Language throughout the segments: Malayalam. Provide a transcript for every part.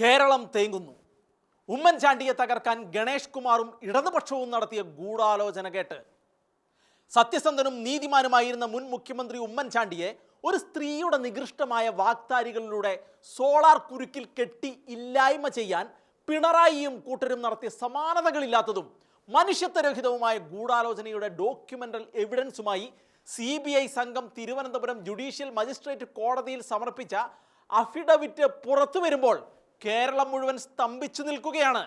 കേരളം തേങ്ങുന്നു. ഉമ്മൻചാണ്ടിയെ തകർക്കാൻ ഗണേഷ് കുമാറും ഇടതുപക്ഷവും നടത്തിയ ഗൂഢാലോചന കേട്ട്. സത്യസന്ധനും നീതിമാനുമായിരുന്ന മുൻ മുഖ്യമന്ത്രി ഉമ്മൻചാണ്ടിയെ ഒരു സ്ത്രീയുടെ നികൃഷ്ടമായ വാക്താരികളിലൂടെ സോളാർ കുരുക്കിൽ കെട്ടി ഇല്ലായ്മ ചെയ്യാൻ പിണറായിയും കൂട്ടരും നടത്തിയ സമാനതകളില്ലാത്തതും മനുഷ്യത്വരഹിതവുമായ ഗൂഢാലോചനയുടെ ഡോക്യുമെന്റൽ എവിഡൻസുമായി സി ബി ഐ സംഘം തിരുവനന്തപുരം ജുഡീഷ്യൽ മജിസ്ട്രേറ്റ് കോടതിയിൽ സമർപ്പിച്ച അഫിഡവിറ്റ് പുറത്തു വരുമ്പോൾ കേരളം മുഴുവൻ സ്തംഭിച്ചു നിൽക്കുകയാണ്.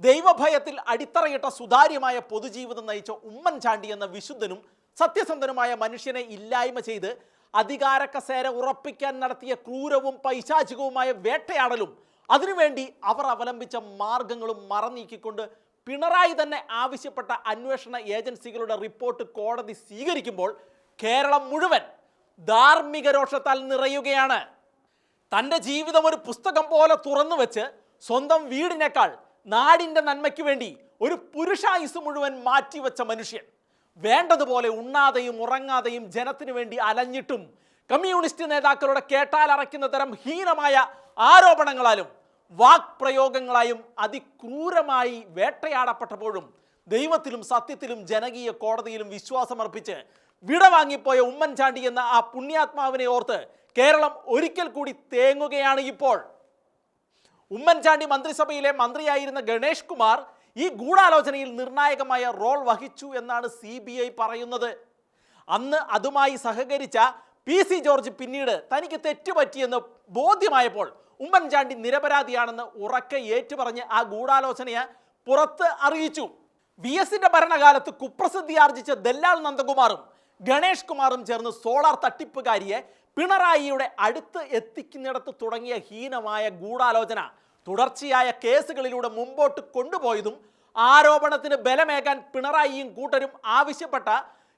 ദൈവഭയത്തിൽ അടിത്തറയിട്ട സുതാര്യമായ പൊതുജീവിതം നയിച്ച ഉമ്മൻചാണ്ടി എന്ന വിശുദ്ധനും സത്യസന്ധനുമായ മനുഷ്യനെ ഇല്ലായ്മ ചെയ്ത് അധികാരക്കസേര ഉറപ്പിക്കാൻ നടത്തിയ ക്രൂരവും പൈശാചികവുമായ വേട്ടയാടലും അതിനുവേണ്ടി അവർ അവലംബിച്ച മാർഗങ്ങളും മറനീക്കിക്കൊണ്ട് പിണറായി തന്നെ ആവശ്യപ്പെട്ട അന്വേഷണ ഏജൻസികളുടെ റിപ്പോർട്ട് കോടതി സ്വീകരിക്കുമ്പോൾ കേരളം മുഴുവൻ ധാർമ്മിക രോഷത്താൽ നിറയുകയാണ്. തന്റെ ജീവിതം ഒരു പുസ്തകം പോലെ തുറന്നു വെച്ച് സ്വന്തം വീടിനേക്കാൾ നാടിന്റെ നന്മയ്ക്ക് വേണ്ടി ഒരു പുരുഷായുസ് മുഴുവൻ മാറ്റിവെച്ച മനുഷ്യൻ. വേണ്ടതുപോലെ ഉണ്ണാതെയും ഉറങ്ങാതെയും ജനത്തിനു വേണ്ടി അലഞ്ഞിട്ടും കമ്മ്യൂണിസ്റ്റ് നേതാക്കളുടെ കേട്ടാലറയ്ക്കുന്ന തരം ഹീനമായ ആരോപണങ്ങളാലും വാക്പ്രയോഗങ്ങളായും അതിക്രൂരമായി വേട്ടയാടപ്പെട്ടപ്പോഴും ദൈവത്തിലും സത്യത്തിലും ജനകീയ കോടതിയിലും വിശ്വാസമർപ്പിച്ച് വിടവാങ്ങിപ്പോയ ഉമ്മൻചാണ്ടി എന്ന ആ പുണ്യാത്മാവിനെ ഓർത്ത് കേരളം ഒരിക്കൽ കൂടി തേങ്ങുകയാണ് ഇപ്പോൾ. ഉമ്മൻചാണ്ടി മന്ത്രിസഭയിലെ മന്ത്രിയായിരുന്ന ഗണേഷ് കുമാർ ഈ ഗൂഢാലോചനയിൽ നിർണായകമായ റോൾ വഹിച്ചു എന്നാണ് സി ബി ഐ പറയുന്നത്. അന്ന് അതുമായി സഹകരിച്ച പി സി ജോർജ് പിന്നീട് തനിക്ക് തെറ്റുപറ്റിയെന്ന് ബോധ്യമായപ്പോൾ ഉമ്മൻചാണ്ടി നിരപരാധിയാണെന്ന് ഉറക്കെ ഏറ്റുപറഞ്ഞ് ആ ഗൂഢാലോചനയെ പുറത്ത് അറിയിച്ചു. വി എസിന്റെ ഭരണകാലത്ത് കുപ്രസിദ്ധി ആർജിച്ച ദല്ലാൽ നന്ദകുമാറും ഗണേഷ് കുമാറും ചേർന്ന് സോളാർ തട്ടിപ്പുകാരിയെ പിണറായിയുടെ അടുത്ത് എത്തിക്കുന്നിടത്ത് തുടങ്ങിയ ഹീനമായ ഗൂഢാലോചന. തുടർച്ചയായ കേസുകളിലൂടെ മുമ്പോട്ട് കൊണ്ടുപോയതും ആരോപണത്തിന് ബലമേകാൻ പിണറായിയും കൂട്ടരും ആവശ്യപ്പെട്ട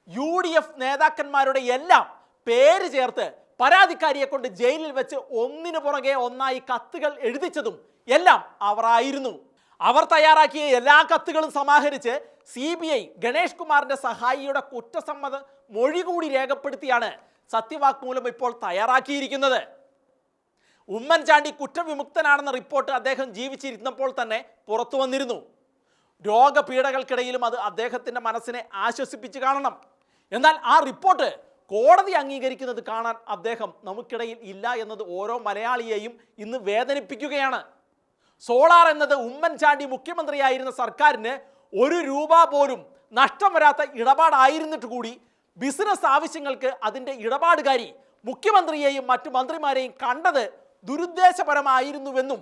യു ഡി എഫ് നേതാക്കന്മാരുടെ എല്ലാം പേര് ചേർത്ത് പരാതിക്കാരിയെ കൊണ്ട് ജയിലിൽ വെച്ച് ഒന്നിനു പുറകെ ഒന്നായി കത്തുകൾ എഴുതിച്ചതും എല്ലാം അവർ ആയിരുന്നു അവർ തയ്യാറാക്കിയ എല്ലാ കത്തുകളും സമാഹരിച്ച് സി ബി ഐ ഗണേഷ് കുമാറിന്റെ സഹായിയുടെ കുറ്റസമ്മത മൊഴി കൂടി രേഖപ്പെടുത്തിയാണ് സത്യവാങ്മൂലം ഇപ്പോൾ തയ്യാറാക്കിയിരിക്കുന്നത്. ഉമ്മൻചാണ്ടി കുറ്റവിമുക്തനാണെന്ന റിപ്പോർട്ട് അദ്ദേഹം ജീവിച്ചിരുന്നപ്പോൾ തന്നെ പുറത്തു വന്നിരുന്നു. രോഗപീഠകൾക്കിടയിലും അത് അദ്ദേഹത്തിന്റെ മനസ്സിനെ ആശ്വസിപ്പിച്ച് കാണണം. എന്നാൽ ആ റിപ്പോർട്ട് കോടതി അംഗീകരിക്കുന്നത് കാണാൻ അദ്ദേഹം നമുക്കിടയിൽ ഇല്ല എന്നത് ഓരോ മലയാളിയെയും ഇന്ന് വേദനിപ്പിക്കുകയാണ്. സോളാർ എന്നത് ഉമ്മൻചാണ്ടി മുഖ്യമന്ത്രിയായിരുന്ന സർക്കാരിന് ഒരു രൂപ പോലും നഷ്ടം വരാത്ത ഇടപാടായിരുന്നിട്ട് കൂടി ബിസിനസ് ആവശ്യങ്ങൾക്ക് അതിന്റെ ഇടപാടുകാരി മുഖ്യമന്ത്രിയെയും മറ്റു മന്ത്രിമാരെയും കണ്ടത് ദുരുദ്ദേശപരമായിരുന്നുവെന്നും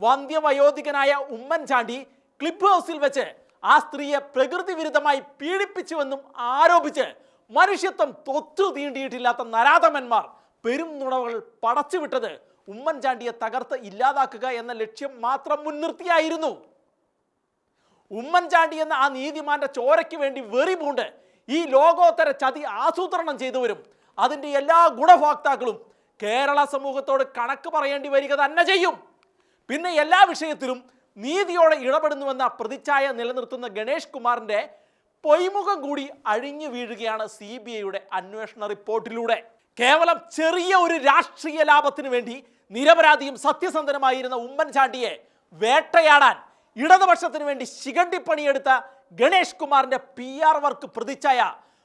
വന്ധ്യവയോധികനായ ഉമ്മൻചാണ്ടി ക്ലിപ്പ് ഹൗസിൽ വെച്ച് ആ സ്ത്രീയെ പ്രകൃതി വിരുദ്ധമായി പീഡിപ്പിച്ചുവെന്നും ആരോപിച്ച് മനുഷ്യത്വം തൊത്തു തീണ്ടിയിട്ടില്ലാത്ത നരാധമന്മാർ പെരും നുണകൾ പടച്ചുവിട്ടത് ഉമ്മൻചാണ്ടിയെ തകർത്ത് ഇല്ലാതാക്കുക എന്ന ലക്ഷ്യം മാത്രം മുൻനിർത്തിയായിരുന്നു. ഉമ്മൻചാണ്ടി എന്ന ആ നീതിമാന്റെ ചോരയ്ക്ക് വേണ്ടി വെറി പൂണ്ട് ഈ ലോകോത്തര ചതി ആസൂത്രണം ചെയ്തവരും അതിന്റെ എല്ലാ ഗുണഭോക്താക്കളും കേരള സമൂഹത്തോട് കണക്ക് പറയേണ്ടി വരിക തന്നെ ചെയ്യും. പിന്നെ എല്ലാ വിഷയത്തിലും നീതിയോടെ ഇടപെടുന്നുവെന്ന പ്രതിച്ഛായ നിലനിർത്തുന്ന ഗണേഷ് കുമാറിന്റെ പൊയ്മുഖം കൂടി അഴിഞ്ഞു വീഴുകയാണ് സി ബി ഐയുടെ അന്വേഷണ റിപ്പോർട്ടിലൂടെ. കേവലം ചെറിയ ഒരു രാഷ്ട്രീയ ലാഭത്തിന് വേണ്ടി നിരപരാധിയും സത്യസന്ധനുമായിരുന്ന ഉമ്മൻചാണ്ടിയെ വേട്ടയാടാൻ ഇടതുപക്ഷത്തിന് വേണ്ടി ശിഖണ്ഡിപ്പണിയെടുത്ത ഗണേഷ് കുമാറിന്റെ പി ആർ വർക്ക് പ്രതിച്ഛായ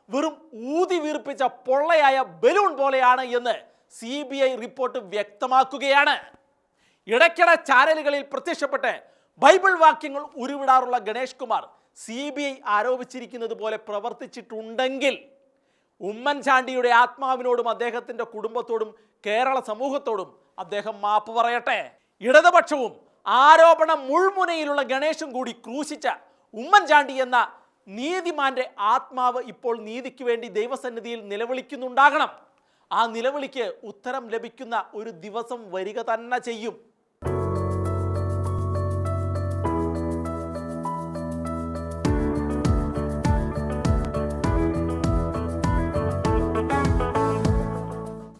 വെറും ഊതി വീർപ്പിച്ച പൊള്ളയായ ബലൂൺ പോലെയാണ് എന്ന് സി ബി ഐ റിപ്പോർട്ട് വ്യക്തമാക്കുകയാണ്. ഇടയ്ക്കിടെ ചാനലുകളിൽ പ്രത്യക്ഷപ്പെട്ട് ബൈബിൾ വാക്യങ്ങൾ ഉരുവിടാറുള്ള Ganesh Kumar C B I ആരോപിച്ചിരിക്കുന്നത് പോലെ പ്രവർത്തിച്ചിട്ടുണ്ടെങ്കിൽ ഉമ്മൻചാണ്ടിയുടെ ആത്മാവിനോടും അദ്ദേഹത്തിന്റെ കുടുംബത്തോടും കേരള സമൂഹത്തോടും അദ്ദേഹം മാപ്പ് പറയട്ടെ. ഇടതുപക്ഷവും ആരോപണ മുൾമുനയിലുള്ള ഗണേശും കൂടി ക്രൂശിച്ച ഉമ്മൻചാണ്ടി എന്ന നീതിമാന്റെ ആത്മാവ് ഇപ്പോൾ നീതിക്ക് വേണ്ടി ദൈവസന്നിധിയിൽ നിലവിളിക്കുന്നുണ്ടാകണം. ആ നിലവിളിക്ക് ഉത്തരം ലഭിക്കുന്ന ഒരു ദിവസം വരിക തന്നെ ചെയ്യും.